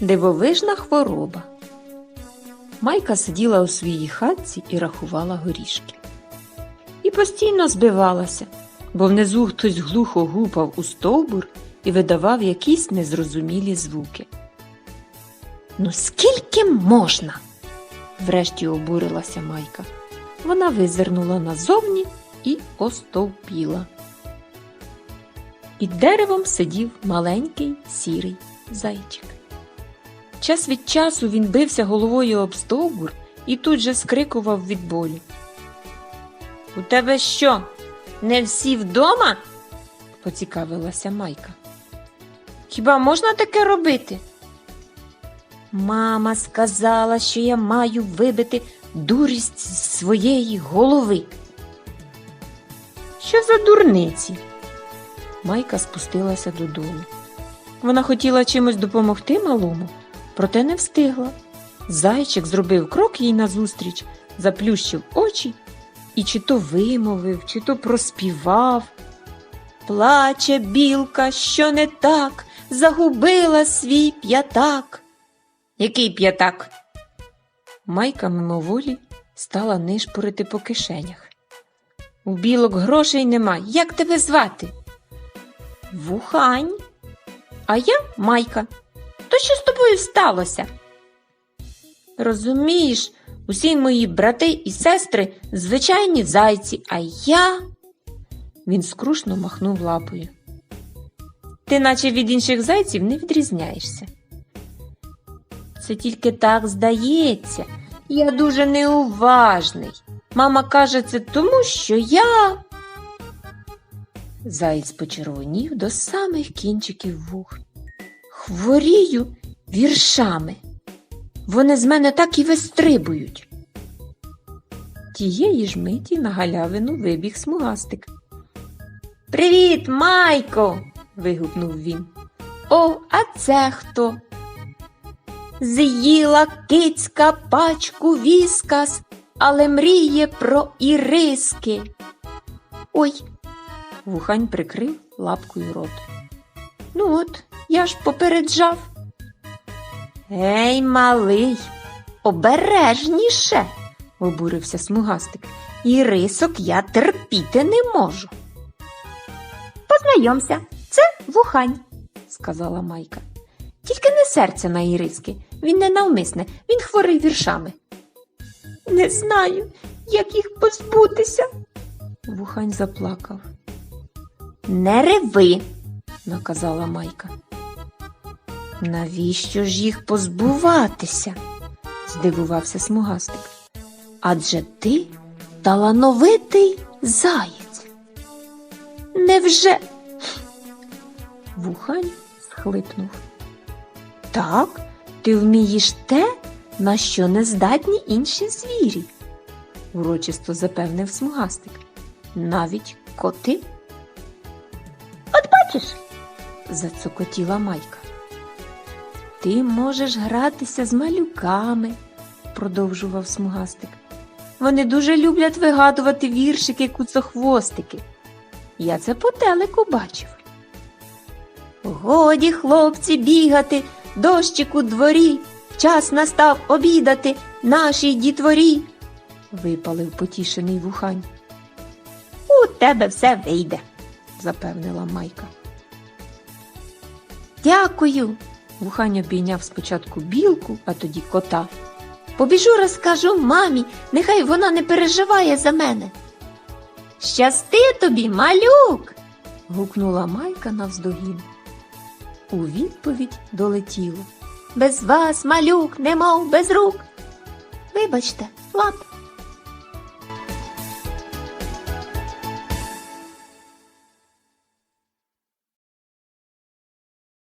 Дивовижна хвороба. Майка сиділа у своїй хатці і рахувала горішки. І постійно збивалася, бо внизу хтось глухо гупав у стовбур і видавав якісь незрозумілі звуки. Ну, скільки можна? врешті обурилася Майка. Вона визирнула назовні і остовпіла. Під деревом сидів маленький сірий зайчик. Час від часу він бився головою об стовбур і тут же скрикував від болю. У тебе що? Не всі вдома? поцікавилася Майка. Хіба можна таке робити? Мама сказала, що я маю вибити дурість з своєї голови. Що за дурниці? Майка спустилася додому. Вона хотіла чимось допомогти малому, проте не встигла. Зайчик зробив крок їй назустріч, заплющив очі і чи то вимовив, чи то проспівав. Плаче білка, що не так, загубила свій п'ятак. Який п'ятак? Майка мимоволі стала нишпорити по кишенях. У білок грошей нема. Як тебе звати? Вухань. А я Майка. То що з тобою сталося? Розумієш, усі мої брати і сестри звичайні зайці, а я. Він скрушно махнув лапою. Ти наче від інших зайців не відрізняєшся. Це тільки так здається. Я дуже неуважний. Мама каже це тому, що я. Заєць почервонів до самих кінчиків вух. Хворію віршами. Вони з мене так і вистрибують. Тієї ж миті на галявину вибіг смугастик. Привіт, Майко. вигукнув він. О, а це хто? З'їла кицька пачку віскас, але мріє про іриски. Ой, вухань прикрив лапкою рот. Ну от, я ж попереджав. Ей, малий, обережніше, обурився смугастик. Ірисок я терпіти не можу. Познайомся, це вухань, сказала Майка. Тільки не серце на іриски, він не навмисне, він хворий віршами. Не знаю, як їх позбутися. Вухань заплакав. Не реви, наказала Майка. Навіщо ж їх позбуватися? здивувався смугастик. Адже ти талановитий заєць. Невже? Вухань схлипнув. Так, ти вмієш те, на що не здатні інші звірі, урочисто запевнив смугастик. Навіть коти. От бачиш, зацокотіла майка. Ти можеш гратися з малюками, продовжував смугастик. Вони дуже люблять вигадувати віршики куцохвостики. Я це по телеку бачив. Годі, хлопці, бігати, дощик у дворі, час настав обідати нашій дітворі, випалив потішений вухань. У тебе все вийде, запевнила Майка. Дякую. Вухань обійняв спочатку білку, а тоді кота. Побіжу, розкажу мамі, нехай вона не переживає за мене. Щасти тобі, малюк. гукнула Майка навздогін. У відповідь долетіло. Без вас, малюк, немов без рук. Вибачте, лап.